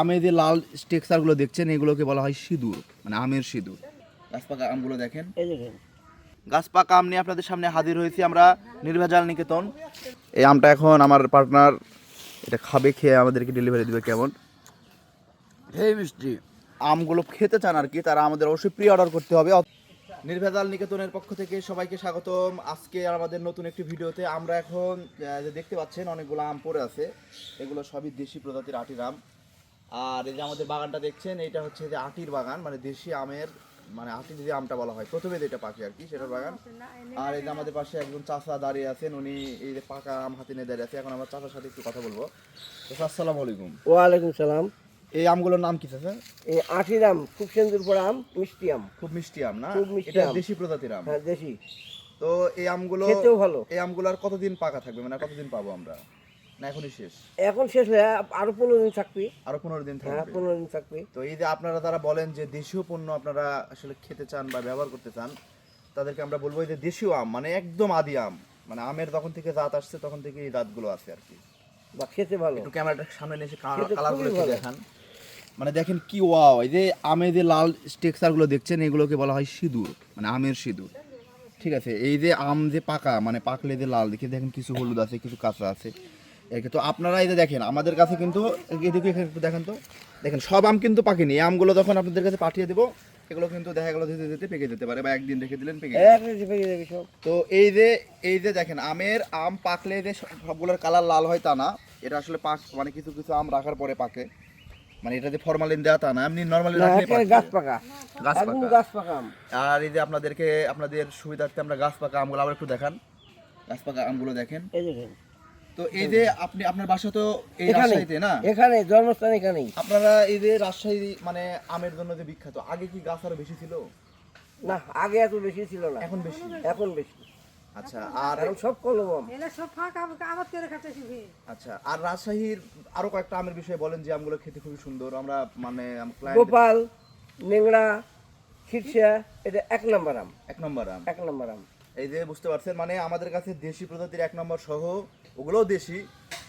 আমে যে লাল টেক্সচারগুলো দেখছেন এগুলোকে বলা হয় সিঁদুর মানে আমের সিঁদুর। গাছ পাকা আমগুলো দেখেন। এই দেখেন। গাছ পাকা আম নিয়ে আপনাদের সামনে হাজির হয়েছি আমরা নির্ভেজাল নিকেতন। এই আমটা এখন আমার পার্টনার এটা খাবে খেয়ে আমাদেরকে ডেলিভারি দিবে কেমন? এই মিষ্টি। আমগুলো খেতে চান আর কি তারা আমাদের অবশ্যই প্রি অর্ডার করতে হবে। নির্ভেজাল নিকেতনের পক্ষ থেকে সবাইকে স্বাগতম। আজকে আমাদের নতুন একটি ভিডিওতে আমরা এখন যে দেখতে পাচ্ছেন অনেকগুলো আম পড়ে আছে। এগুলো সবই দেশি প্রজাতির আটির আম। আর এই যে আমাদের বাগানটা দেখছেন এটা হচ্ছে যে আটির বাগান মানে দেশি আমের মানে আটির যে আমটা বলা হয়। প্রথমে যেটা পাখি আর কি সেটার বাগান। আর এই যে আমাদের পাশে একজন চাষা দাঁড়িয়ে আছেন উনি এই যে পাকা আম হাতে নিয়ে দাঁড়িয়ে আছে। এখন আমরা চাষার সাথে একটু কথা বলব। তো আসসালামু আলাইকুম। ওয়ালাইকুম সালাম। এই আমগুলোর নাম কি চাচা এই আঠির আম খুব সুন্দর পড়া আম মিষ্টি আম। খুব মিষ্টি আম না? খুব মিষ্টি এটা আম। দেশি প্রজাতির আম। হ্যাঁ দেশি। তো এই আমগুলো খেতেও ভালো। এই আমগুলো আর কতদিন পাকা থাকবে? মানে কতদিন পাবো আমরা? না এখনই শেষ? এখন শেষ হয়ে আরও পনেরো দিন থাকবি। আরও পনেরো দিন হ্যাঁ থাকবে। পনেরো দিন থাকবি। তো এই যে আপনারা যারা বলেন যে দেশীয় পণ্য আপনারা আসলে খেতে চান বা ব্যবহার করতে চান তাদেরকে আমরা বলব এই যে দেশীয় আম মানে একদম আদি আম। মানে আমের তখন থেকে জাত আসছে তখন থেকে এই জাতগুলো আছে আর কি। বা খেতে ভালো। একটু ক্যামেরাটার সামনে এসে কালারগুলো একটু দেখান। মানে দেখেন কি ওয়াও এই যে আমে যে লাল টেক্সচারগুলো দেখছেন এগুলোকে বলা হয় সিঁদুর মানে আমের সিঁদুর। ঠিক আছে? এই যে আম যে পাকা মানে পাকলে যে লাল দেখে দেখেন কিছু হলুদ আছে কিছু কাঁচা আছে। তো আপনারা এই যে দেখেন আমাদের কাছে কিন্তু এদিকে দেখেন তো। দেখেন সব আম কিন্তু পাকেনি। এই আমগুলো যখন আপনাদের কাছে পাঠিয়ে দেবো এগুলো কিন্তু দেখা গেলো যেতে যেতে পেকে যেতে পারে বা একদিন রেখে দিলেন পেকে যাবি সব। তো এই যে এই যে দেখেন আমের আম পাকলে যে সবগুলোর কালার লাল হয় তা না। এটা আসলে পাক মানে কিছু কিছু আম রাখার পরে পাকে। মানে এটাতে ফরমালিন দেওয়া তা না এমনি নর্মালি রাখলে গাছ পাকা। গাছ পাকা। গাছ পাকা আম। আর এই যে আপনাদেরকে আপনাদের সুবিধার্থে আমরা গাছ পাকা আমগুলো আবার একটু দেখান। গাছ পাকা আমগুলো দেখেন। এই দেখেন। তো এই যে আপনি আপনার বাসা তো এই এখানে রাজশাহীতে না? এখানে জন্মস্থান এখানেই। আপনারা এই যে রাজশাহী মানে আমের জন্য যে বিখ্যাত আগে কি গাছ আরও বেশি ছিল? না আগে এত বেশি ছিল না। এখন বেশি? এখন বেশি। আচ্ছা আর এখন সব কলম। এলে সব ফাঁকা আবাদ করে শিখে আচ্ছা আর রাজশাহীর আরও কয়েকটা আমের বিষয়ে বলেন যে আমগুলো খেতে খুবই সুন্দর। আমরা মানে গোপাল নেংড়া খিরসা এটা এক নম্বর আম। এক নম্বর আম। এক নম্বর আম। এই যে বুঝতে পারছেন মানে আমাদের কাছে দেশি প্রজাতির এক নম্বর সহ ওগুলোও দেশি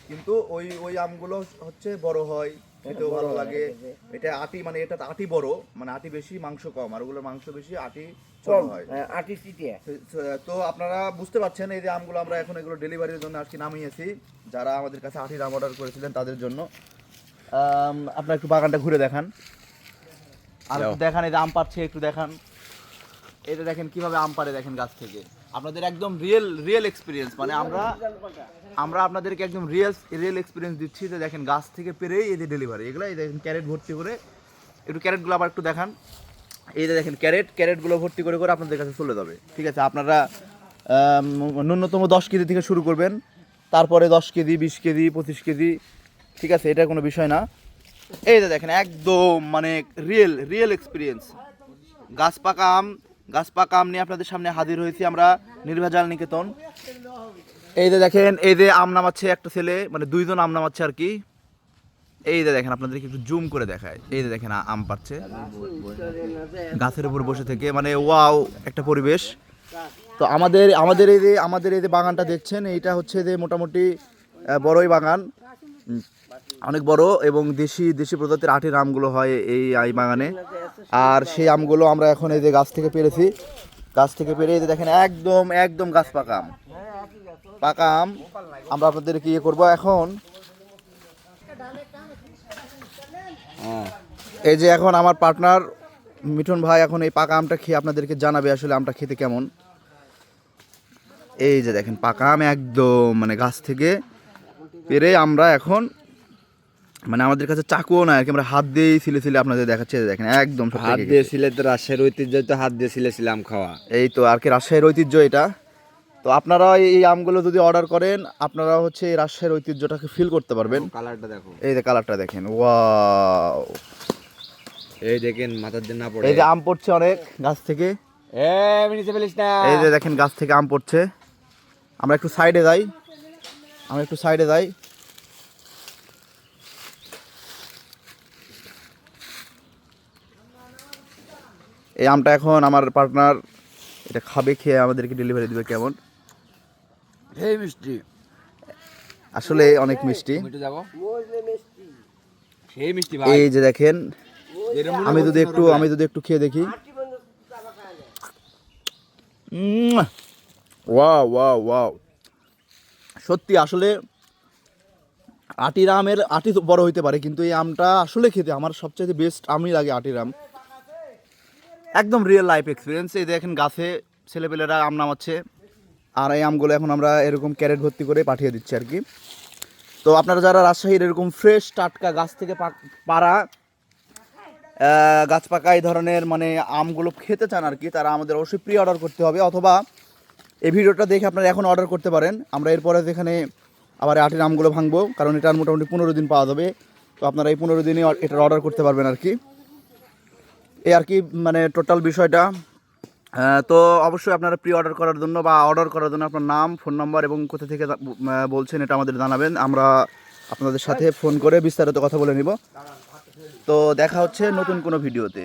কিন্তু ওই ওই আমগুলো হচ্ছে বড় হয় খেতেও ভালো লাগে। এটা আটি মানে এটা আটি বড় মানে আটি বেশি মাংস কম আর ওগুলোর মাংস বেশি আটি ছোট কম হয়। হ্যাঁ, আটি চিটিয়া তো- আপনারা বুঝতে পারছেন এই যে আমগুলো আমরা এখন এগুলো ডেলিভারির জন্য আজকে নামিয়েছি যারা আমাদের কাছে আটির আম অর্ডার করেছিলেন তাদের জন্য। আপনারা একটু বাগানটা ঘুরে দেখান। আর একটু দেখান এই যে আম পাচ্ছে একটু দেখান। এটা দেখেন কীভাবে আম পারে দেখেন গাছ থেকে। আপনাদের একদম রিয়েল রিয়েল এক্সপিরিয়েন্স মানে আমরা আমরা আপনাদেরকে একদম রিয়েল রিয়েল এক্সপিরিয়েন্স দিচ্ছি যে দেখেন গাছ থেকে পেরেই এদের ডেলিভারি এগুলো এই দেখেন ক্যারেট ভর্তি করে, একটু ক্যারেটগুলো আবার একটু দেখান। এই যে দেখেন ক্যারেট ক্যারেটগুলো ভর্তি করে করে আপনাদের কাছে চলে যাবে। ঠিক আছে, আপনারা ন্যূনতম দশ কেজি থেকে শুরু করবেন। তারপরে দশ কেজি, বিশ কেজি, পঁচিশ কেজি, ঠিক আছে, এটা কোনো বিষয় না। এই যে দেখেন একদম মানে রিয়েল রিয়েল এক্সপিরিয়েন্স গাছ পাকা আম গাছ পাকা আম নিয়ে আপনাদের সামনে হাজির হয়েছি আমরা নির্ভেজাল নিকেতন। এই যে দেখেন, এই যে আম নামাচ্ছে একটা ছেলে মানে দুইজন আম নামাচ্ছে আর কি। এই যে দেখেন, আপনাদেরকে একটু জুম করে দেখায় এই যে দেখেন, আম পাচ্ছে গাছের উপর বসে থেকে মানে ওয়াও, একটা পরিবেশ। তো আমাদের আমাদের এই যে, আমাদের এই যে বাগানটা দেখছেন, এইটা হচ্ছে যে মোটামুটি বড়ই বাগান। অনেক বড় এবং দেশি দেশি প্রজাতির আটের আমগুলো হয় এই এই বাগানে। আর সেই আমগুলো আমরা এখন এই যে গাছ থেকে পেরেছি। গাছ থেকে পেরে এই যে দেখেন একদম একদম গাছ পাকা আম। পাকা আম আমরা আপনাদেরকে ইয়ে করব এখন। এই যে এখন আমার পার্টনার মিঠুন ভাই এখন এই পাকা আমটা খেয়ে আপনাদেরকে জানাবে আসলে আমটা খেতে কেমন। এই যে দেখেন পাকা আম একদম মানে গাছ থেকে পেরে আমরা এখন মানে আমাদের কাছে চাকুও না আর কি আমরা হাত দিয়েই ছিলে ছিলে আপনাদের দেখাচ্ছি দেখেন একদম হাত দিয়ে। ছিলে তো রাজশাহীর ঐতিহ্য তো হাত দিয়ে ছিলেছিলাম খাওয়া। এই তো আর কি রাজশাহীর ঐতিহ্য এটা। তো আপনারা এই আমগুলো যদি অর্ডার করেন আপনারা হচ্ছে এই রাজশাহীর ঐতিহ্যটাকে ফিল করতে পারবেন। কালারটা দেখো। এই যে কালারটা দেখেন ওয়াও। এই দেখেন মাথার দিন না পড়ে। এই যে আম পড়ছে অনেক গাছ থেকে। এই যে দেখেন গাছ থেকে আম পড়ছে। আমরা একটু সাইডে যাই। আমরা একটু সাইডে যাই। এই আমটা এখন আমার পার্টনার এটা খাবে খেয়ে আমাদেরকে ডেলিভারি দিবে কেমন? এই মিষ্টি। আসলে অনেক মিষ্টি। মিঠু যাব মজলে মিষ্টি। সেই মিষ্টি ভাই। এই যে দেখেন আমি যদি একটু আমি যদি একটু খেয়ে দেখি। Wow wow wow. সত্যি আসলে আটির আমের আটি তো বড় হইতে পারে কিন্তু এই আমটা আসলে খেতে আমার সবচেয়ে বেস্ট আমই লাগে আটির আম একদম রিয়েল লাইফ এক্সপিরিয়েন্স এই দেখেন গাছে ছেলেপেলেরা আম নামাচ্ছে, আর এই আমগুলো এখন আমরা এরকম ক্যারেট ভর্তি করে পাঠিয়ে দিচ্ছি আর কি। তো আপনারা যারা রাজশাহীর এরকম ফ্রেশ টাটকা গাছ থেকে পাড়া গাছ পাকা এই ধরনের মানে আমগুলো খেতে চান আর কি, তারা আমাদের অবশ্যই প্রি অর্ডার করতে হবে। অথবা এই ভিডিওটা দেখে আপনারা এখন অর্ডার করতে পারেন। আমরা এরপরে যেখানে আবার আটের আমগুলো ভাঙবো, কারণ এটার মোটামুটি পনেরো দিন পাওয়া যাবে। তো আপনারা এই পনেরো দিনে এটার অর্ডার করতে পারবেন আর কি। এই আর কি মানে টোটাল বিষয়টা। তো অবশ্যই আপনারা প্রি অর্ডার করার জন্য বা অর্ডার করার জন্য আপনার নাম ফোন নাম্বার এবং কোথা থেকে বলছেন এটা আমাদের জানাবেন। আমরা আপনাদের সাথে ফোন করে বিস্তারিত কথা বলে নিব। তো দেখা হচ্ছে নতুন কোনো ভিডিওতে